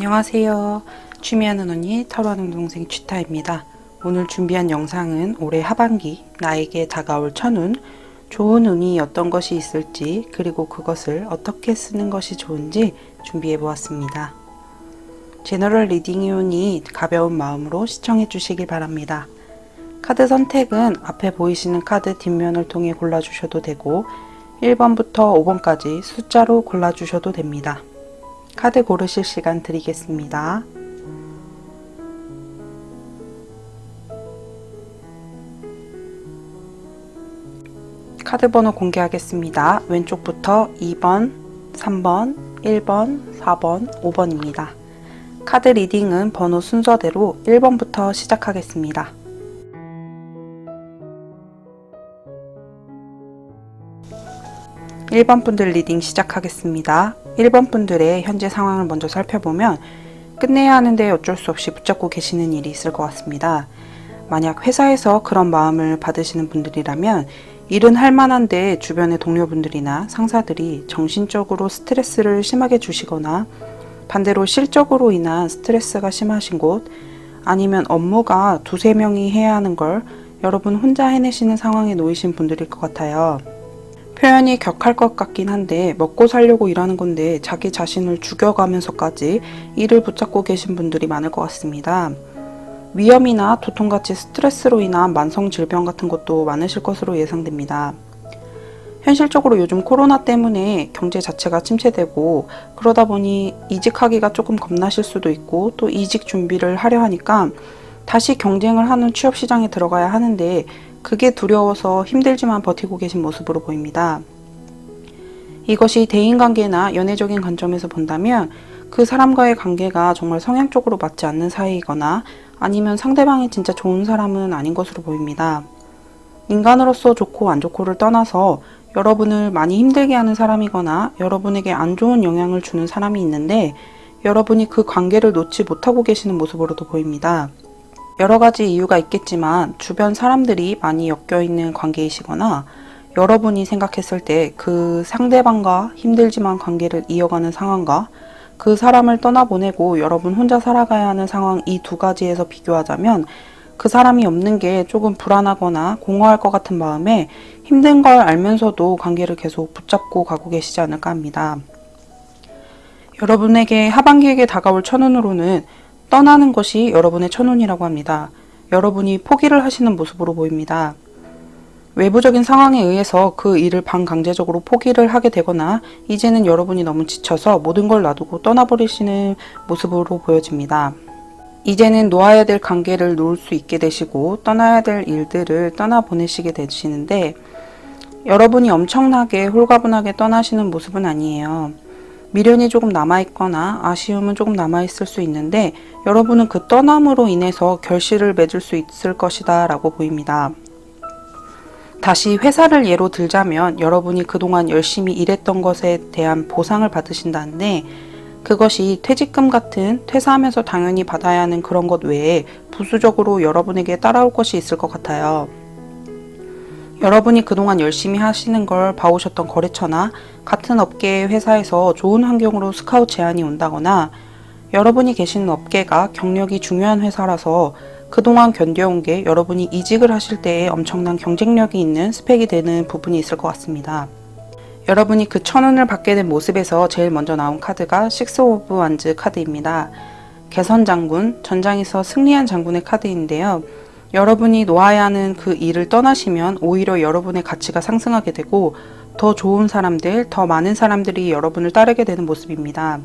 안녕하세요. 취미하는 언니 타로하는 동생 취타입니다. 오늘 준비한 영상은 올해 하반기 나에게 다가올 천운, 좋은 운이 어떤 것이 있을지 그리고 그것을 어떻게 쓰는 것이 좋은지 준비해 보았습니다. 제너럴 리딩이오니 가벼운 마음으로 시청해 주시길 바랍니다. 카드 선택은 앞에 보이시는 카드 뒷면을 통해 골라주셔도 되고 1번부터 5번까지 숫자로 골라주셔도 됩니다. 카드 고르실 시간 드리겠습니다. 카드 번호 공개하겠습니다. 왼쪽부터 2번, 3번, 1번, 4번, 5번입니다. 카드 리딩은 번호 순서대로 1번부터 시작하겠습니다. 1번 분들 리딩 시작하겠습니다. 1번 분들의 현재 상황을 먼저 살펴보면 끝내야 하는데 어쩔 수 없이 붙잡고 계시는 일이 있을 것 같습니다. 만약 회사에서 그런 마음을 받으시는 분들이라면 일은 할 만한데 주변의 동료분들이나 상사들이 정신적으로 스트레스를 심하게 주시거나 반대로 실적으로 인한 스트레스가 심하신 곳 아니면 업무가 두세 명이 해야 하는 걸 여러분 혼자 해내시는 상황에 놓이신 분들일 것 같아요. 표현이 격할 것 같긴 한데 먹고 살려고 일하는 건데 자기 자신을 죽여가면서까지 일을 붙잡고 계신 분들이 많을 것 같습니다. 위험이나 두통같이 스트레스로 인한 만성 질병 같은 것도 많으실 것으로 예상됩니다. 현실적으로 요즘 코로나 때문에 경제 자체가 침체되고 그러다 보니 이직하기가 조금 겁나실 수도 있고 또 이직 준비를 하려 하니까 다시 경쟁을 하는 취업 시장에 들어가야 하는데 그게 두려워서 힘들지만 버티고 계신 모습으로 보입니다. 이것이 대인관계나 연애적인 관점에서 본다면 그 사람과의 관계가 정말 성향적으로 맞지 않는 사이이거나 아니면 상대방이 진짜 좋은 사람은 아닌 것으로 보입니다. 인간으로서 좋고 안 좋고를 떠나서 여러분을 많이 힘들게 하는 사람이거나 여러분에게 안 좋은 영향을 주는 사람이 있는데 여러분이 그 관계를 놓지 못하고 계시는 모습으로도 보입니다. 여러 가지 이유가 있겠지만 주변 사람들이 많이 엮여 있는 관계이시거나 여러분이 생각했을 때 그 상대방과 힘들지만 관계를 이어가는 상황과 그 사람을 떠나보내고 여러분 혼자 살아가야 하는 상황 이 두 가지에서 비교하자면 그 사람이 없는 게 조금 불안하거나 공허할 것 같은 마음에 힘든 걸 알면서도 관계를 계속 붙잡고 가고 계시지 않을까 합니다. 여러분에게 하반기에게 다가올 천운으로는 떠나는 것이 여러분의 천운이라고 합니다. 여러분이 포기를 하시는 모습으로 보입니다. 외부적인 상황에 의해서 그 일을 반강제적으로 포기를 하게 되거나 이제는 여러분이 너무 지쳐서 모든 걸 놔두고 떠나버리시는 모습으로 보여집니다. 이제는 놓아야 될 관계를 놓을 수 있게 되시고 떠나야 될 일들을 떠나보내시게 되시는데 여러분이 엄청나게 홀가분하게 떠나시는 모습은 아니에요. 미련이 조금 남아있거나 아쉬움은 조금 남아있을 수 있는데 여러분은 그 떠남으로 인해서 결실을 맺을 수 있을 것이다 라고 보입니다. 다시 회사를 예로 들자면 여러분이 그동안 열심히 일했던 것에 대한 보상을 받으신다는데 그것이 퇴직금 같은 퇴사하면서 당연히 받아야 하는 그런 것 외에 부수적으로 여러분에게 따라올 것이 있을 것 같아요. 여러분이 그동안 열심히 하시는 걸 봐오셨던 거래처나 같은 업계의 회사에서 좋은 환경으로 스카우트 제안이 온다거나 여러분이 계시는 업계가 경력이 중요한 회사라서 그동안 견뎌온 게 여러분이 이직을 하실 때에 엄청난 경쟁력이 있는 스펙이 되는 부분이 있을 것 같습니다. 여러분이 그 천원을 받게 된 모습에서 제일 먼저 나온 카드가 식스 오브 완즈 카드입니다. 개선 장군, 전장에서 승리한 장군의 카드인데요. 여러분이 놓아야 하는 그 일을 떠나시면 오히려 여러분의 가치가 상승하게 되고 더 좋은 사람들, 더 많은 사람들이 여러분을 따르게 되는 모습입니다.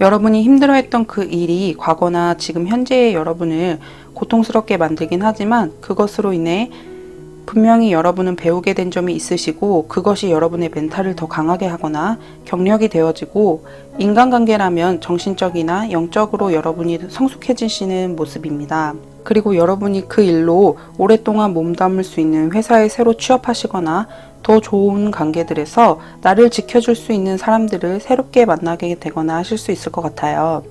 여러분이 힘들어했던 그 일이 과거나 지금 현재의 여러분을 고통스럽게 만들긴 하지만 그것으로 인해 분명히 여러분은 배우게 된 점이 있으시고 그것이 여러분의 멘탈을 더 강하게 하거나 경력이 되어지고 인간관계라면 정신적이나 영적으로 여러분이 성숙해지시는 모습입니다. 그리고 여러분이 그 일로 오랫동안 몸담을 수 있는 회사에 새로 취업하시거나 더 좋은 관계들에서 나를 지켜줄 수 있는 사람들을 새롭게 만나게 되거나 하실 수 있을 것 같아요.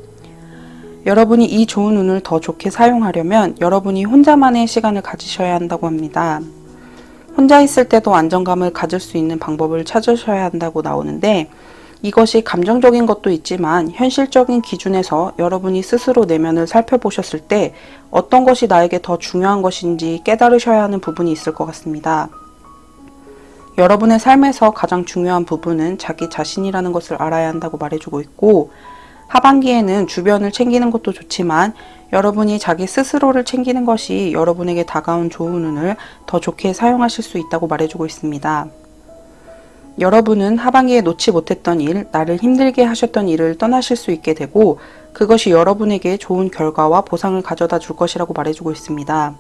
여러분이 이 좋은 운을 더 좋게 사용하려면 여러분이 혼자만의 시간을 가지셔야 한다고 합니다. 혼자 있을 때도 안정감을 가질 수 있는 방법을 찾으셔야 한다고 나오는데 이것이 감정적인 것도 있지만 현실적인 기준에서 여러분이 스스로 내면을 살펴보셨을 때 어떤 것이 나에게 더 중요한 것인지 깨달으셔야 하는 부분이 있을 것 같습니다. 여러분의 삶에서 가장 중요한 부분은 자기 자신이라는 것을 알아야 한다고 말해주고 있고, 하반기에는 주변을 챙기는 것도 좋지만 여러분이 자기 스스로를 챙기는 것이 여러분에게 다가온 좋은 운을 더 좋게 사용하실 수 있다고 말해주고 있습니다. 여러분은 하반기에 놓지 못했던 일, 나를 힘들게 하셨던 일을 떠나실 수 있게 되고 그것이 여러분에게 좋은 결과와 보상을 가져다 줄 것이라고 말해주고 있습니다.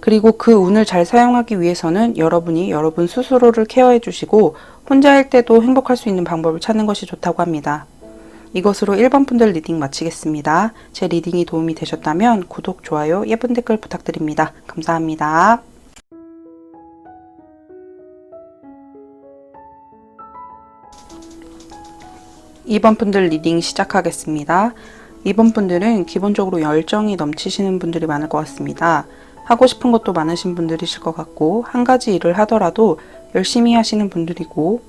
그리고 그 운을 잘 사용하기 위해서는 여러분이 여러분 스스로를 케어해 주시고 혼자일 때도 행복할 수 있는 방법을 찾는 것이 좋다고 합니다. 이것으로 1번 분들 리딩 마치겠습니다. 제 리딩이 도움이 되셨다면 구독, 좋아요, 예쁜 댓글 부탁드립니다. 감사합니다. 2번 분들 리딩 시작하겠습니다. 2번 분들은 기본적으로 열정이 넘치시는 분들이 많을 것 같습니다. 하고 싶은 것도 많으신 분들이실 것 같고, 한 가지 일을 하더라도 열심히 하시는 분들이고,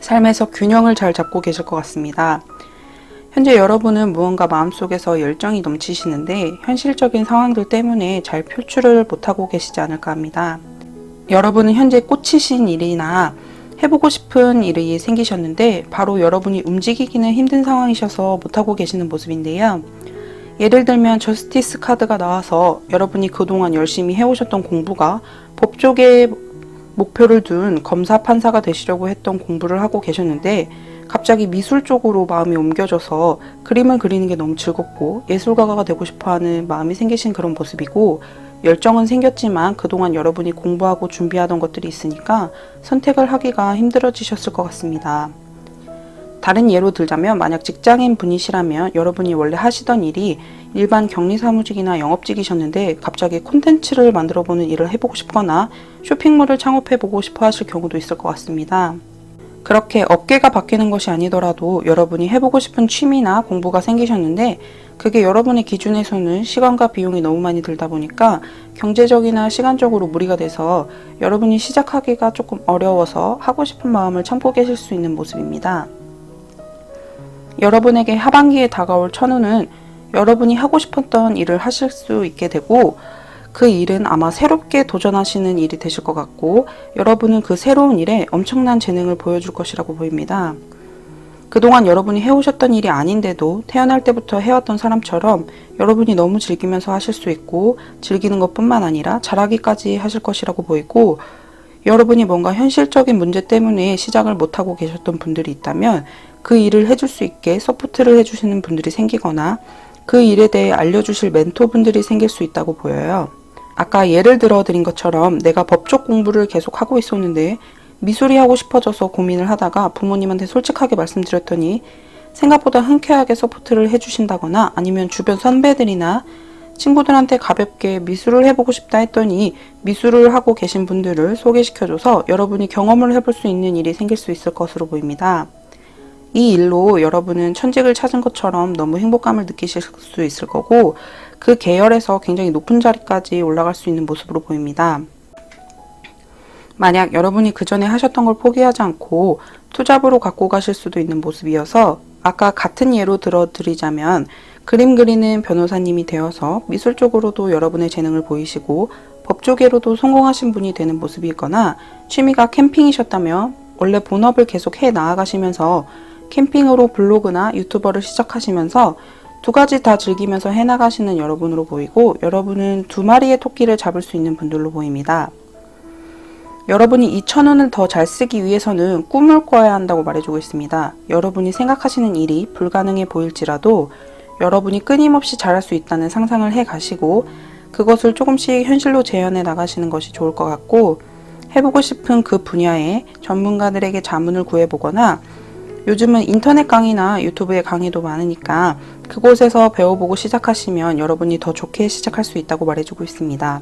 삶에서 균형을 잘 잡고 계실 것 같습니다. 현재 여러분은 무언가 마음속에서 열정이 넘치시는데 현실적인 상황들 때문에 잘 표출을 못하고 계시지 않을까 합니다. 여러분은 현재 꽂히신 일이나 해보고 싶은 일이 생기셨는데 바로 여러분이 움직이기는 힘든 상황이셔서 못하고 계시는 모습인데요. 예를 들면 저스티스 카드가 나와서 여러분이 그동안 열심히 해오셨던 공부가 법 쪽에 목표를 둔 검사 판사가 되시려고 했던 공부를 하고 계셨는데 갑자기 미술 쪽으로 마음이 옮겨져서 그림을 그리는 게 너무 즐겁고 예술가가 되고 싶어 하는 마음이 생기신 그런 모습이고 열정은 생겼지만 그동안 여러분이 공부하고 준비하던 것들이 있으니까 선택을 하기가 힘들어지셨을 것 같습니다. 다른 예로 들자면 만약 직장인 분이시라면 여러분이 원래 하시던 일이 일반 격리사무직이나 영업직이셨는데 갑자기 콘텐츠를 만들어 보는 일을 해보고 싶거나 쇼핑몰을 창업해 보고 싶어 하실 경우도 있을 것 같습니다. 그렇게 업계가 바뀌는 것이 아니더라도 여러분이 해보고 싶은 취미나 공부가 생기셨는데 그게 여러분의 기준에서는 시간과 비용이 너무 많이 들다 보니까 경제적이나 시간적으로 무리가 돼서 여러분이 시작하기가 조금 어려워서 하고 싶은 마음을 참고 계실 수 있는 모습입니다. 여러분에게 하반기에 다가올 천우는 여러분이 하고 싶었던 일을 하실 수 있게 되고 그 일은 아마 새롭게 도전하시는 일이 되실 것 같고 여러분은 그 새로운 일에 엄청난 재능을 보여줄 것이라고 보입니다. 그동안 여러분이 해오셨던 일이 아닌데도 태어날 때부터 해왔던 사람처럼 여러분이 너무 즐기면서 하실 수 있고 즐기는 것 뿐만 아니라 잘하기까지 하실 것이라고 보이고 여러분이 뭔가 현실적인 문제 때문에 시작을 못하고 계셨던 분들이 있다면 그 일을 해줄 수 있게 서포트를 해주시는 분들이 생기거나 그 일에 대해 알려주실 멘토분들이 생길 수 있다고 보여요. 아까 예를 들어 드린 것처럼 내가 법적 공부를 계속 하고 있었는데 미술이 하고 싶어져서 고민을 하다가 부모님한테 솔직하게 말씀드렸더니 생각보다 흔쾌하게 서포트를 해주신다거나 아니면 주변 선배들이나 친구들한테 가볍게 미술을 해보고 싶다 했더니 미술을 하고 계신 분들을 소개시켜줘서 여러분이 경험을 해볼 수 있는 일이 생길 수 있을 것으로 보입니다. 이 일로 여러분은 천직을 찾은 것처럼 너무 행복감을 느끼실 수 있을 거고 그 계열에서 굉장히 높은 자리까지 올라갈 수 있는 모습으로 보입니다. 만약 여러분이 그 전에 하셨던 걸 포기하지 않고 투잡으로 갖고 가실 수도 있는 모습이어서 아까 같은 예로 들어드리자면 그림 그리는 변호사님이 되어서 미술 쪽으로도 여러분의 재능을 보이시고 법 쪽으로도 성공하신 분이 되는 모습이거나 취미가 캠핑이셨다면 원래 본업을 계속 해 나아가시면서 캠핑으로 블로그나 유튜버를 시작하시면서 두 가지 다 즐기면서 해나가시는 여러분으로 보이고 여러분은 두 마리의 토끼를 잡을 수 있는 분들로 보입니다. 여러분이 이 천원을 더 잘 쓰기 위해서는 꿈을 꿔야 한다고 말해주고 있습니다. 여러분이 생각하시는 일이 불가능해 보일지라도 여러분이 끊임없이 잘할 수 있다는 상상을 해 가시고 그것을 조금씩 현실로 재현해 나가시는 것이 좋을 것 같고 해보고 싶은 그 분야에 전문가들에게 자문을 구해보거나 요즘은 인터넷 강의나 유튜브의 강의도 많으니까 그곳에서 배워보고 시작하시면 여러분이 더 좋게 시작할 수 있다고 말해주고 있습니다.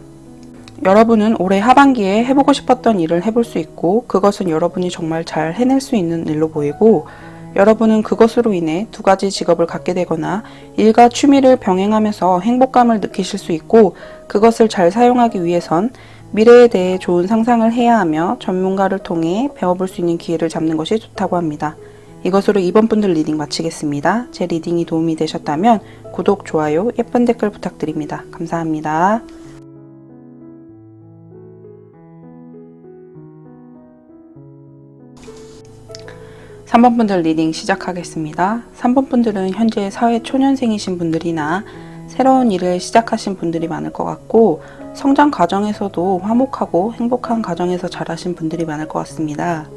여러분은 올해 하반기에 해보고 싶었던 일을 해볼 수 있고 그것은 여러분이 정말 잘 해낼 수 있는 일로 보이고 여러분은 그것으로 인해 두 가지 직업을 갖게 되거나 일과 취미를 병행하면서 행복감을 느끼실 수 있고 그것을 잘 사용하기 위해선 미래에 대해 좋은 상상을 해야 하며 전문가를 통해 배워볼 수 있는 기회를 잡는 것이 좋다고 합니다. 이것으로 이번 분들 리딩 마치겠습니다. 제 리딩이 도움이 되셨다면 구독, 좋아요, 예쁜 댓글 부탁드립니다. 감사합니다. 3번 분들 리딩 시작하겠습니다. 3번 분들은 현재 사회 초년생이신 분들이나 새로운 일을 시작하신 분들이 많을 것 같고 성장 과정에서도 화목하고 행복한 가정에서 자라신 분들이 많을 것 같습니다.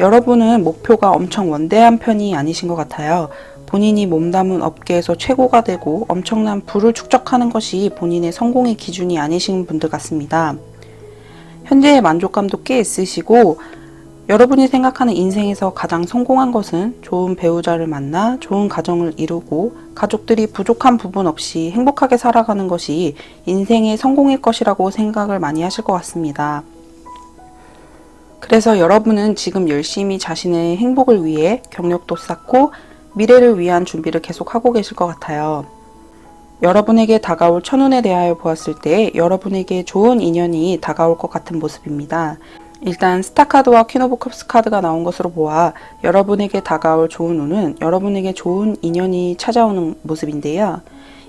여러분은 목표가 엄청 원대한 편이 아니신 것 같아요. 본인이 몸담은 업계에서 최고가 되고 엄청난 부를 축적하는 것이 본인의 성공의 기준이 아니신 분들 같습니다. 현재의 만족감도 꽤 있으시고 여러분이 생각하는 인생에서 가장 성공한 것은 좋은 배우자를 만나 좋은 가정을 이루고 가족들이 부족한 부분 없이 행복하게 살아가는 것이 인생의 성공일 것이라고 생각을 많이 하실 것 같습니다. 그래서 여러분은 지금 열심히 자신의 행복을 위해 경력도 쌓고 미래를 위한 준비를 계속 하고 계실 것 같아요. 여러분에게 다가올 천운에 대하여 보았을 때 여러분에게 좋은 인연이 다가올 것 같은 모습입니다. 일단 스타카드와 퀸 오브 컵스 카드가 나온 것으로 보아 여러분에게 다가올 좋은 운은 여러분에게 좋은 인연이 찾아오는 모습인데요.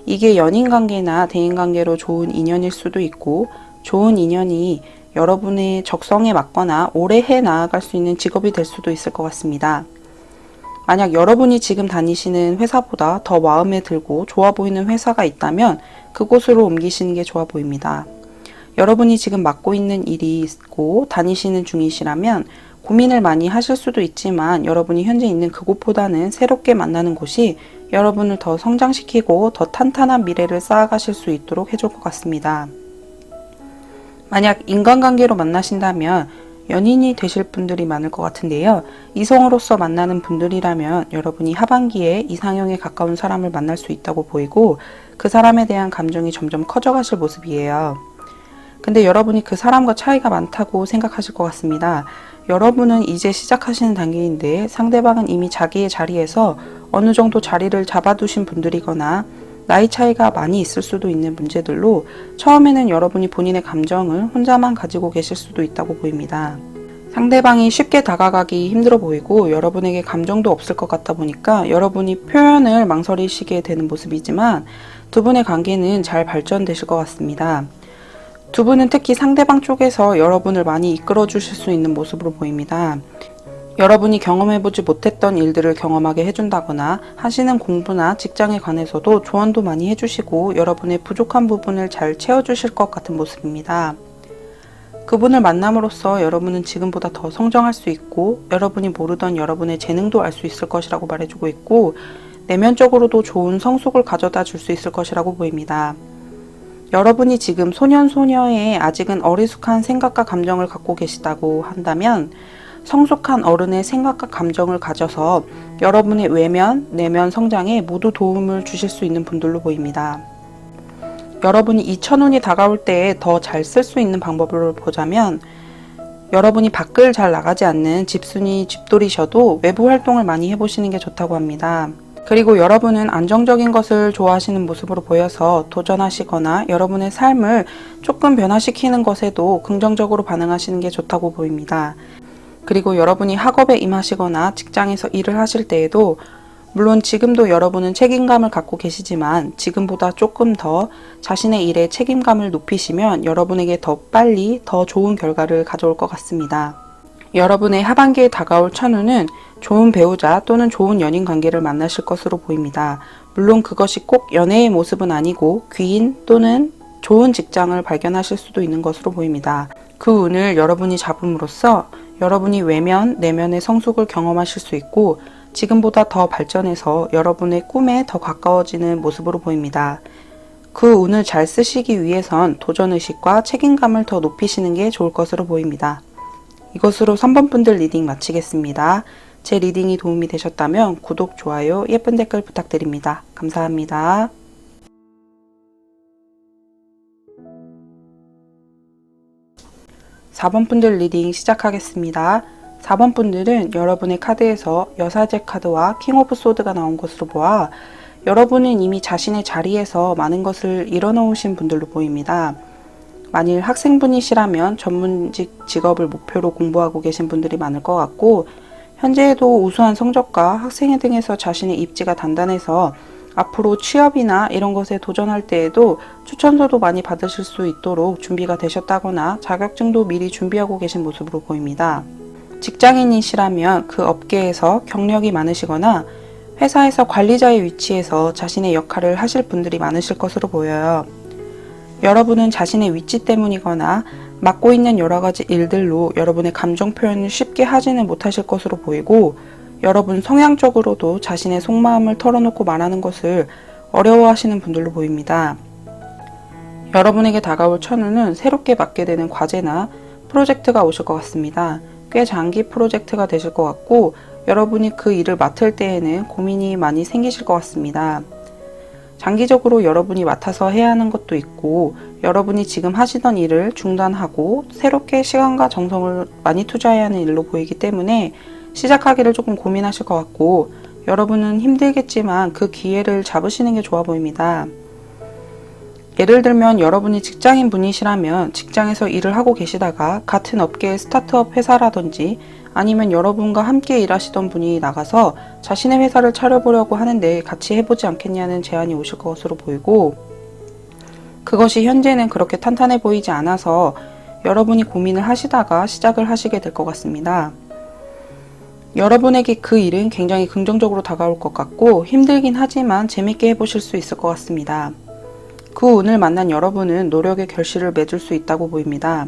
이게 연인 관계나 대인 관계로 좋은 인연일 수도 있고 좋은 인연이 여러분의 적성에 맞거나 오래 해 나아갈 수 있는 직업이 될 수도 있을 것 같습니다. 만약 여러분이 지금 다니시는 회사보다 더 마음에 들고 좋아 보이는 회사가 있다면 그곳으로 옮기시는 게 좋아 보입니다. 여러분이 지금 맡고 있는 일이 있고 다니시는 중이시라면 고민을 많이 하실 수도 있지만 여러분이 현재 있는 그곳보다는 새롭게 만나는 곳이 여러분을 더 성장시키고 더 탄탄한 미래를 쌓아가실 수 있도록 해줄 것 같습니다. 만약 인간관계로 만나신다면 연인이 되실 분들이 많을 것 같은데요. 이성으로서 만나는 분들이라면 여러분이 하반기에 이상형에 가까운 사람을 만날 수 있다고 보이고 그 사람에 대한 감정이 점점 커져가실 모습이에요. 근데 여러분이 그 사람과 차이가 많다고 생각하실 것 같습니다. 여러분은 이제 시작하시는 단계인데 상대방은 이미 자기의 자리에서 어느 정도 자리를 잡아두신 분들이거나 나이 차이가 많이 있을 수도 있는 문제들로 처음에는 여러분이 본인의 감정을 혼자만 가지고 계실 수도 있다고 보입니다. 상대방이 쉽게 다가가기 힘들어 보이고 여러분에게 감정도 없을 것 같다 보니까 여러분이 표현을 망설이시게 되는 모습이지만 두 분의 관계는 잘 발전되실 것 같습니다. 두 분은 특히 상대방 쪽에서 여러분을 많이 이끌어 주실 수 있는 모습으로 보입니다. 여러분이 경험해보지 못했던 일들을 경험하게 해준다거나 하시는 공부나 직장에 관해서도 조언도 많이 해주시고 여러분의 부족한 부분을 잘 채워주실 것 같은 모습입니다. 그분을 만남으로써 여러분은 지금보다 더 성장할 수 있고 여러분이 모르던 여러분의 재능도 알 수 있을 것이라고 말해주고 있고 내면적으로도 좋은 성숙을 가져다 줄 수 있을 것이라고 보입니다. 여러분이 지금 소년 소녀의 아직은 어리숙한 생각과 감정을 갖고 계시다고 한다면 성숙한 어른의 생각과 감정을 가져서 여러분의 외면, 내면 성장에 모두 도움을 주실 수 있는 분들로 보입니다. 여러분이 이천운이 다가올 때에 더 잘 쓸 수 있는 방법을 보자면 여러분이 밖을 잘 나가지 않는 집순이 집돌이셔도 외부 활동을 많이 해보시는 게 좋다고 합니다. 그리고 여러분은 안정적인 것을 좋아하시는 모습으로 보여서 도전하시거나 여러분의 삶을 조금 변화시키는 것에도 긍정적으로 반응하시는 게 좋다고 보입니다. 그리고 여러분이 학업에 임하시거나 직장에서 일을 하실 때에도 물론 지금도 여러분은 책임감을 갖고 계시지만 지금보다 조금 더 자신의 일에 책임감을 높이시면 여러분에게 더 빨리 더 좋은 결과를 가져올 것 같습니다. 여러분의 하반기에 다가올 천우는 좋은 배우자 또는 좋은 연인 관계를 만나실 것으로 보입니다. 물론 그것이 꼭 연애의 모습은 아니고 귀인 또는 좋은 직장을 발견하실 수도 있는 것으로 보입니다. 그 운을 여러분이 잡음으로써 여러분이 외면, 내면의 성숙을 경험하실 수 있고 지금보다 더 발전해서 여러분의 꿈에 더 가까워지는 모습으로 보입니다. 그 운을 잘 쓰시기 위해선 도전의식과 책임감을 더 높이시는 게 좋을 것으로 보입니다. 이것으로 3번 분들 리딩 마치겠습니다. 제 리딩이 도움이 되셨다면 구독, 좋아요, 예쁜 댓글 부탁드립니다. 감사합니다. 4번 분들 리딩 시작하겠습니다. 4번 분들은 여러분의 카드에서 여사제 카드와 킹 오브 소드가 나온 것으로 보아 여러분은 이미 자신의 자리에서 많은 것을 이뤄놓으신 분들로 보입니다. 만일 학생분이시라면 전문직 직업을 목표로 공부하고 계신 분들이 많을 것 같고 현재에도 우수한 성적과 학생회 등에서 자신의 입지가 단단해서 앞으로 취업이나 이런 것에 도전할 때에도 추천서도 많이 받으실 수 있도록 준비가 되셨다거나 자격증도 미리 준비하고 계신 모습으로 보입니다. 직장인이시라면 그 업계에서 경력이 많으시거나 회사에서 관리자의 위치에서 자신의 역할을 하실 분들이 많으실 것으로 보여요. 여러분은 자신의 위치 때문이거나 맡고 있는 여러 가지 일들로 여러분의 감정 표현을 쉽게 하지는 못하실 것으로 보이고 여러분 성향적으로도 자신의 속마음을 털어놓고 말하는 것을 어려워하시는 분들로 보입니다. 여러분에게 다가올 천우는 새롭게 맡게 되는 과제나 프로젝트가 오실 것 같습니다. 꽤 장기 프로젝트가 되실 것 같고 여러분이 그 일을 맡을 때에는 고민이 많이 생기실 것 같습니다. 장기적으로 여러분이 맡아서 해야 하는 것도 있고 여러분이 지금 하시던 일을 중단하고 새롭게 시간과 정성을 많이 투자해야 하는 일로 보이기 때문에 시작하기를 조금 고민하실 것 같고 여러분은 힘들겠지만 그 기회를 잡으시는 게 좋아 보입니다. 예를 들면 여러분이 직장인 분이시라면 직장에서 일을 하고 계시다가 같은 업계의 스타트업 회사라든지 아니면 여러분과 함께 일하시던 분이 나가서 자신의 회사를 차려보려고 하는데 같이 해보지 않겠냐는 제안이 오실 것으로 보이고 그것이 현재는 그렇게 탄탄해 보이지 않아서 여러분이 고민을 하시다가 시작을 하시게 될 것 같습니다. 여러분에게 그 일은 굉장히 긍정적으로 다가올 것 같고 힘들긴 하지만 재밌게 해보실 수 있을 것 같습니다. 그 운을 만난 여러분은 노력의 결실을 맺을 수 있다고 보입니다.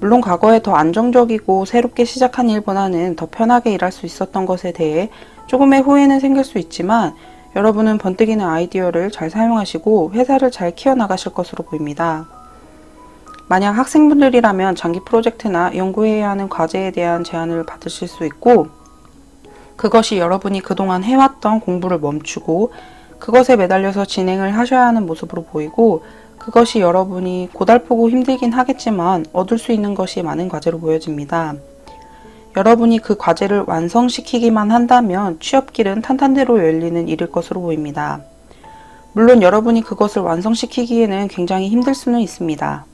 물론 과거에 더 안정적이고 새롭게 시작한 일보다는 더 편하게 일할 수 있었던 것에 대해 조금의 후회는 생길 수 있지만 여러분은 번뜩이는 아이디어를 잘 사용하시고 회사를 잘 키워나가실 것으로 보입니다. 만약 학생분들이라면 장기 프로젝트나 연구해야 하는 과제에 대한 제안을 받으실 수 있고 그것이 여러분이 그동안 해왔던 공부를 멈추고 그것에 매달려서 진행을 하셔야 하는 모습으로 보이고 그것이 여러분이 고달프고 힘들긴 하겠지만 얻을 수 있는 것이 많은 과제로 보여집니다. 여러분이 그 과제를 완성시키기만 한다면 취업길은 탄탄대로 열리는 일일 것으로 보입니다. 물론 여러분이 그것을 완성시키기에는 굉장히 힘들 수는 있습니다.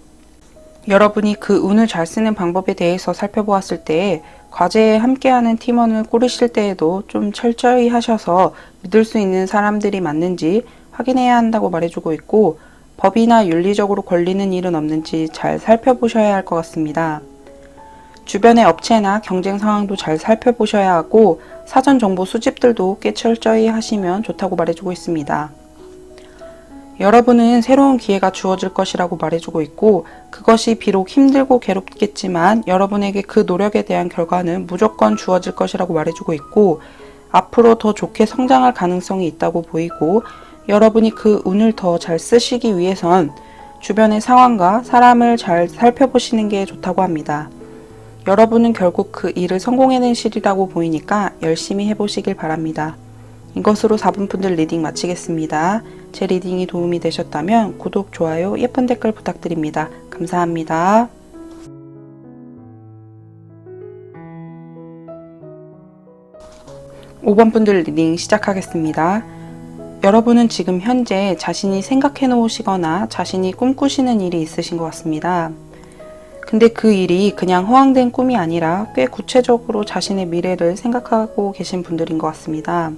여러분이 그 운을 잘 쓰는 방법에 대해서 살펴보았을 때 과제에 함께하는 팀원을 꾸리실 때에도 좀 철저히 하셔서 믿을 수 있는 사람들이 맞는지 확인해야 한다고 말해주고 있고 법이나 윤리적으로 걸리는 일은 없는지 잘 살펴보셔야 할 것 같습니다. 주변의 업체나 경쟁 상황도 잘 살펴보셔야 하고 사전 정보 수집들도 꽤 철저히 하시면 좋다고 말해주고 있습니다. 여러분은 새로운 기회가 주어질 것이라고 말해주고 있고 그것이 비록 힘들고 괴롭겠지만 여러분에게 그 노력에 대한 결과는 무조건 주어질 것이라고 말해주고 있고 앞으로 더 좋게 성장할 가능성이 있다고 보이고 여러분이 그 운을 더 잘 쓰시기 위해선 주변의 상황과 사람을 잘 살펴보시는 게 좋다고 합니다. 여러분은 결국 그 일을 성공해내시리라고 보이니까 열심히 해보시길 바랍니다. 이것으로 4분 분들 리딩 마치겠습니다. 제 리딩이 도움이 되셨다면 구독, 좋아요, 예쁜 댓글 부탁드립니다. 감사합니다. 5번 분들 리딩 시작하겠습니다. 여러분은 지금 현재 자신이 생각해 놓으시거나 자신이 꿈꾸시는 일이 있으신 것 같습니다. 근데 그 일이 그냥 허황된 꿈이 아니라 꽤 구체적으로 자신의 미래를 생각하고 계신 분들인 것 같습니다.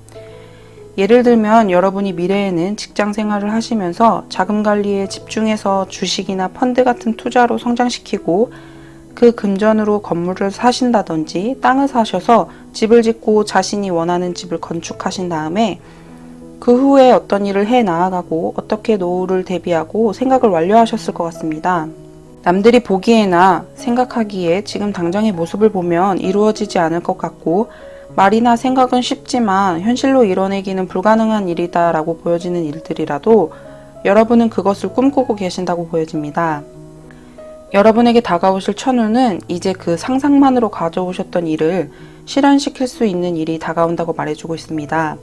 예를 들면 여러분이 미래에는 직장 생활을 하시면서 자금 관리에 집중해서 주식이나 펀드 같은 투자로 성장시키고 그 금전으로 건물을 사신다든지 땅을 사셔서 집을 짓고 자신이 원하는 집을 건축하신 다음에 그 후에 어떤 일을 해 나아가고 어떻게 노후를 대비하고 생각을 완료하셨을 것 같습니다. 남들이 보기에나 생각하기에 지금 당장의 모습을 보면 이루어지지 않을 것 같고 말이나 생각은 쉽지만 현실로 이뤄내기는 불가능한 일이다 라고 보여지는 일들이라도 여러분은 그것을 꿈꾸고 계신다고 보여집니다. 여러분에게 다가오실 천우는 이제 그 상상만으로 가져오셨던 일을 실현시킬 수 있는 일이 다가온다고 말해주고 있습니다.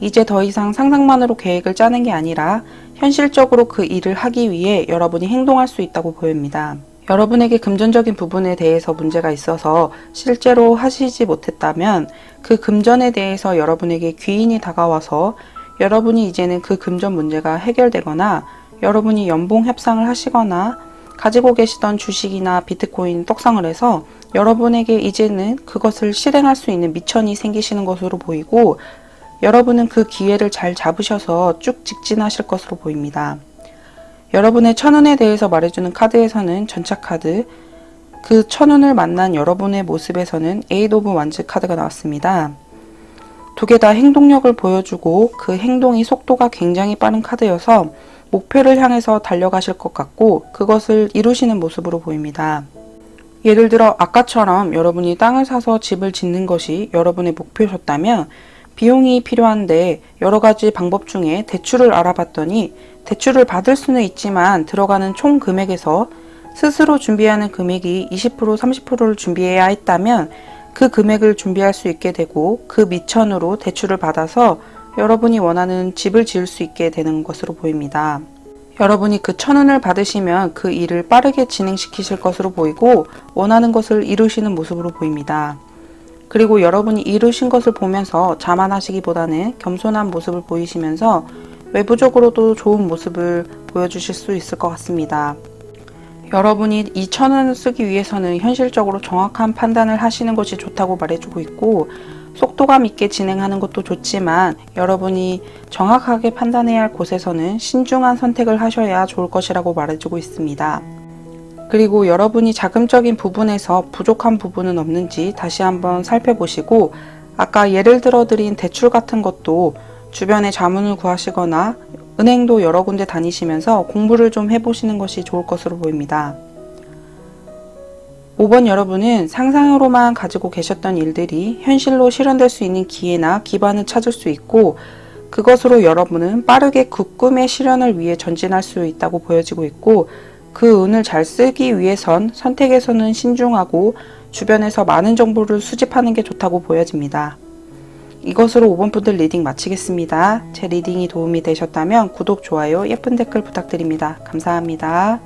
이제 더 이상 상상만으로 계획을 짜는 게 아니라 현실적으로 그 일을 하기 위해 여러분이 행동할 수 있다고 보입니다. 여러분에게 금전적인 부분에 대해서 문제가 있어서 실제로 하시지 못했다면 그 금전에 대해서 여러분에게 귀인이 다가와서 여러분이 이제는 그 금전 문제가 해결되거나 여러분이 연봉 협상을 하시거나 가지고 계시던 주식이나 비트코인 떡상을 해서 여러분에게 이제는 그것을 실행할 수 있는 미천이 생기시는 것으로 보이고 여러분은 그 기회를 잘 잡으셔서 쭉 직진하실 것으로 보입니다. 여러분의 천운에 대해서 말해주는 카드에서는 전차 카드, 그 천운을 만난 여러분의 모습에서는 에이드 오브 완즈 카드가 나왔습니다. 두 개 다 행동력을 보여주고 그 행동이 속도가 굉장히 빠른 카드여서 목표를 향해서 달려가실 것 같고 그것을 이루시는 모습으로 보입니다. 예를 들어 아까처럼 여러분이 땅을 사서 집을 짓는 것이 여러분의 목표셨다면 비용이 필요한데 여러 가지 방법 중에 대출을 알아봤더니 대출을 받을 수는 있지만 들어가는 총 금액에서 스스로 준비하는 금액이 20% 30%를 준비해야 했다면 그 금액을 준비할 수 있게 되고 그 미천으로 대출을 받아서 여러분이 원하는 집을 지을 수 있게 되는 것으로 보입니다. 여러분이 그 천운을 받으시면 그 일을 빠르게 진행시키실 것으로 보이고 원하는 것을 이루시는 모습으로 보입니다. 그리고 여러분이 이루신 것을 보면서 자만하시기보다는 겸손한 모습을 보이시면서 외부적으로도 좋은 모습을 보여주실 수 있을 것 같습니다. 여러분이 이 천원을 쓰기 위해서는 현실적으로 정확한 판단을 하시는 것이 좋다고 말해주고 있고 속도감 있게 진행하는 것도 좋지만 여러분이 정확하게 판단해야 할 곳에서는 신중한 선택을 하셔야 좋을 것이라고 말해주고 있습니다. 그리고 여러분이 자금적인 부분에서 부족한 부분은 없는지 다시 한번 살펴보시고 아까 예를 들어 드린 대출 같은 것도 주변에 자문을 구하시거나 은행도 여러 군데 다니시면서 공부를 좀 해보시는 것이 좋을 것으로 보입니다. 5번 여러분은 상상으로만 가지고 계셨던 일들이 현실로 실현될 수 있는 기회나 기반을 찾을 수 있고 그것으로 여러분은 빠르게 그 꿈의 실현을 위해 전진할 수 있다고 보여지고 있고 그 운을 잘 쓰기 위해선 선택에서는 신중하고 주변에서 많은 정보를 수집하는 게 좋다고 보여집니다. 이것으로 5번 분들 리딩 마치겠습니다. 제 리딩이 도움이 되셨다면 구독, 좋아요, 예쁜 댓글 부탁드립니다. 감사합니다.